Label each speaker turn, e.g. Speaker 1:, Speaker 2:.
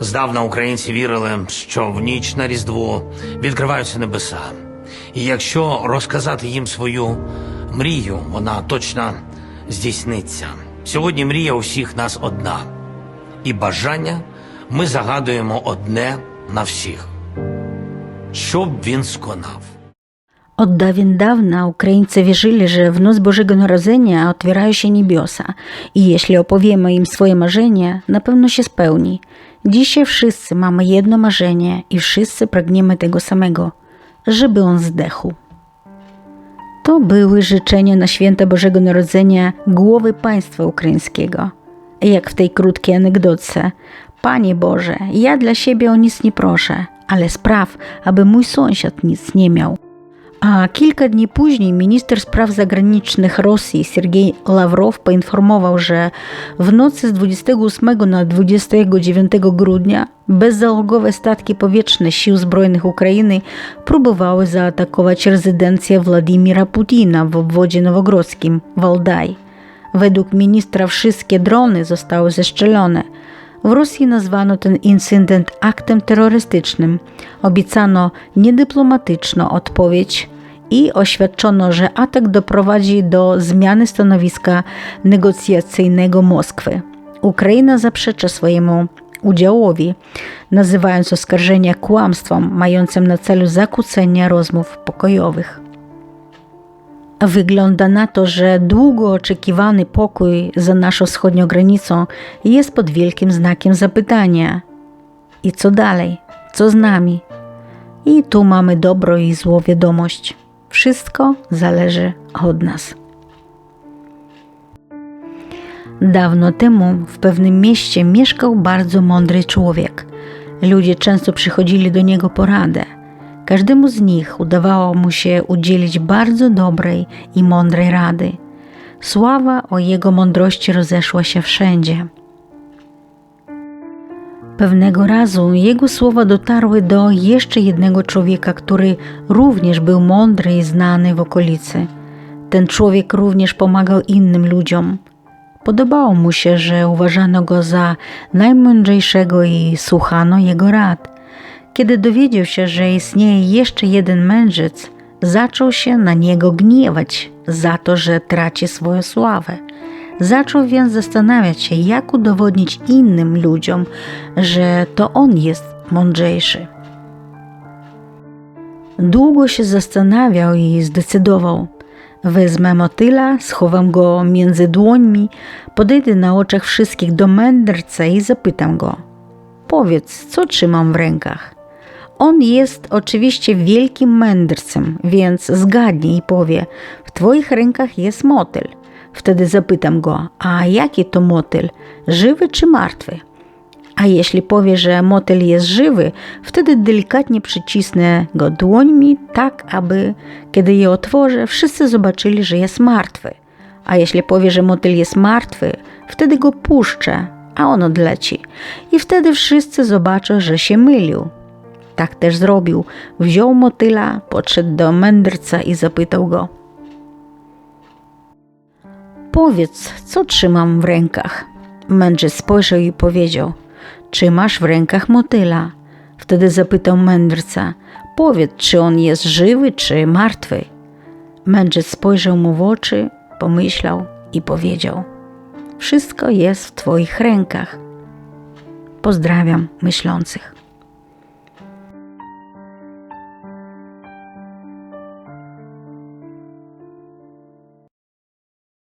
Speaker 1: Здавна українці вірили, що в ніч на Різдво відкриваються небеса. І якщо розказати їм свою мрію, вона точно здійсниться. Сьогодні мрія у всіх нас одна. І бажання ми загадуємо одне на всіх. Щоб він сконав.
Speaker 2: Ukraińcy wierzyli, że w noc Bożego Narodzenia otwierają się niebiosa i jeśli opowiemy im swoje marzenie, na pewno się spełni. Dzisiaj wszyscy mamy jedno marzenie i wszyscy pragniemy tego samego, żeby on zdechł. To były życzenia na święta Bożego Narodzenia głowy państwa ukraińskiego. Jak w tej krótkiej anegdotce. Panie Boże, ja dla siebie o nic nie proszę, ale spraw, aby mój sąsiad nic nie miał. Kilka dni później minister spraw zagranicznych Rosji Sergiej Lawrow poinformował, że w nocy z 28 na 29 grudnia bezzałogowe statki powietrzne Sił Zbrojnych Ukrainy próbowały zaatakować rezydencję Władimira Putina w obwodzie nowogrodzkim Waldaj. Według ministra wszystkie drony zostały zestrzelone. W Rosji nazwano ten incydent aktem terrorystycznym. Obiecano niedyplomatyczną odpowiedź i oświadczono, że atak doprowadzi do zmiany stanowiska negocjacyjnego Moskwy. Ukraina zaprzecza swojemu udziałowi, nazywając oskarżenia kłamstwem mającym na celu zakłócenie rozmów pokojowych. Wygląda na to, że długo oczekiwany pokój za naszą wschodnią granicą jest pod wielkim znakiem zapytania. I co dalej? Co z nami? I tu mamy dobro i złą wiadomość. Wszystko zależy od nas. Dawno temu w pewnym mieście mieszkał bardzo mądry człowiek. Ludzie często przychodzili do niego po radę. Każdemu z nich udawało mu się udzielić bardzo dobrej i mądrej rady. Sława o jego mądrości rozeszła się wszędzie. Pewnego razu jego słowa dotarły do jeszcze jednego człowieka, który również był mądry i znany w okolicy. Ten człowiek również pomagał innym ludziom. Podobało mu się, że uważano go za najmądrzejszego i słuchano jego rad. Kiedy dowiedział się, że istnieje jeszcze jeden mędrzec, zaczął się na niego gniewać za to, że traci swoją sławę. Zaczął więc zastanawiać się, jak udowodnić innym ludziom, że to on jest mądrzejszy. Długo się zastanawiał i zdecydował. Wezmę motyla, schowam go między dłońmi, podejdę na oczach wszystkich do mędrca i zapytam go: Powiedz, co trzymam w rękach? On jest oczywiście wielkim mędrcem, więc zgadnie i powie: W twoich rękach jest motyl. Wtedy zapytam go: A jaki to motyl? Żywy czy martwy? A jeśli powie, że motyl jest żywy, wtedy delikatnie przycisnę go dłońmi, tak aby, kiedy je otworzę, wszyscy zobaczyli, że jest martwy. A jeśli powie, że motyl jest martwy, wtedy go puszczę, a on odleci. I wtedy wszyscy zobaczą, że się mylił. Tak też zrobił. Wziął motyla, podszedł do mędrca i zapytał go: Powiedz, co trzymam w rękach? Mędrzec spojrzał i powiedział: Czy masz w rękach motyla? Wtedy zapytał mędrca: Powiedz, czy on jest żywy, czy martwy? Mędrzec spojrzał mu w oczy, pomyślał i powiedział: Wszystko jest w Twoich rękach. Pozdrawiam myślących.